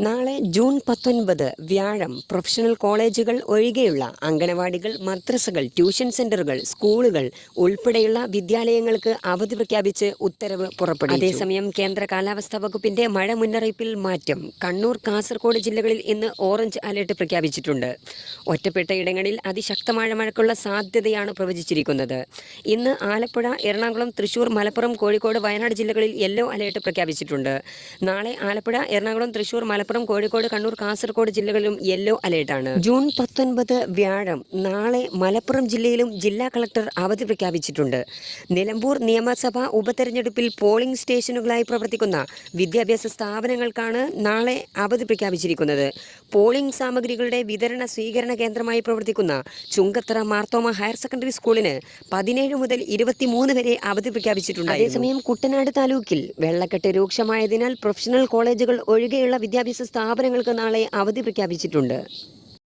നാളെ ജൂൺ പത്തൊൻപത് വ്യാഴം പ്രൊഫഷണൽ കോളേജുകൾ ഒഴികെയുള്ള അംഗനവാടികൾ മദ്രസകൾ ട്യൂഷൻ സെന്ററുകൾ സ്കൂളുകൾ ഉൾപ്പെടെയുള്ള വിദ്യാലയങ്ങൾക്ക് അവധി പ്രഖ്യാപിച്ച് ഉത്തരവ് പുറപ്പെടും അതേസമയം കേന്ദ്ര കാലാവസ്ഥാ വകുപ്പിന്റെ മഴ മുന്നറിയിപ്പിൽ മാറ്റം കണ്ണൂർ കാസർഗോഡ് ജില്ലകളിൽ ഇന്ന് ഓറഞ്ച് അലർട്ട് പ്രഖ്യാപിച്ചിട്ടുണ്ട്. ഒറ്റപ്പെട്ട ഇടങ്ങളിൽ അതിശക്തമായ മഴക്കുള്ള സാധ്യതയാണ് പ്രവചിച്ചിരിക്കുന്നത്. ഇന്ന് ആലപ്പുഴ എറണാകുളം തൃശൂർ മലപ്പുറം കോഴിക്കോട് വയനാട് ജില്ലകളിൽ യെല്ലോ അലർട്ട് പ്രഖ്യാപിച്ചിട്ടുണ്ട്. നാളെ ആലപ്പുഴ എറണാകുളം തൃശൂർ മലപ്പുറം കോഴിക്കോട് കണ്ണൂർ കാസർഗോഡ് ജില്ലകളിലും യെല്ലോ അലേർട്ടാണ് ജൂൺ പത്തൊൻപത് വ്യാഴം നാളെ മലപ്പുറം ജില്ലയിലും ജില്ലാ കളക്ടർ അവധി പ്രഖ്യാപിച്ചിട്ടുണ്ട്. നിലമ്പൂർ നിയമസഭാ ഉപതെരഞ്ഞെടുപ്പിൽ പോളിംഗ് സ്റ്റേഷനുകളായി പ്രവർത്തിക്കുന്ന വിദ്യാഭ്യാസ സ്ഥാപനങ്ങൾക്കാണ് നാളെ അവധി പ്രഖ്യാപിച്ചിരിക്കുന്നത്. പോളിംഗ് സാമഗ്രികളുടെ വിതരണ സ്വീകരണ കേന്ദ്രമായി പ്രവർത്തിക്കുന്ന ചുങ്കത്തറ മാർത്തോമ ഹയർ സെക്കൻഡറി സ്കൂളിന് പതിനേഴ് മുതൽ ഇരുപത്തിമൂന്ന് വരെ അവധി പ്രഖ്യാപിച്ചിട്ടുണ്ട് അതേസമയം കുട്ടനാട് താലൂക്കിൽ വെള്ളക്കെട്ട് രൂക്ഷമായതിനാൽ പ്രൊഫഷണൽ കോളേജുകൾ ഒഴികെയുള്ള വിദ്യാഭ്യാസ സ്ഥാപനങ്ങൾക്ക് നാളെ അവധി പ്രഖ്യാപിച്ചിട്ടുണ്ട്.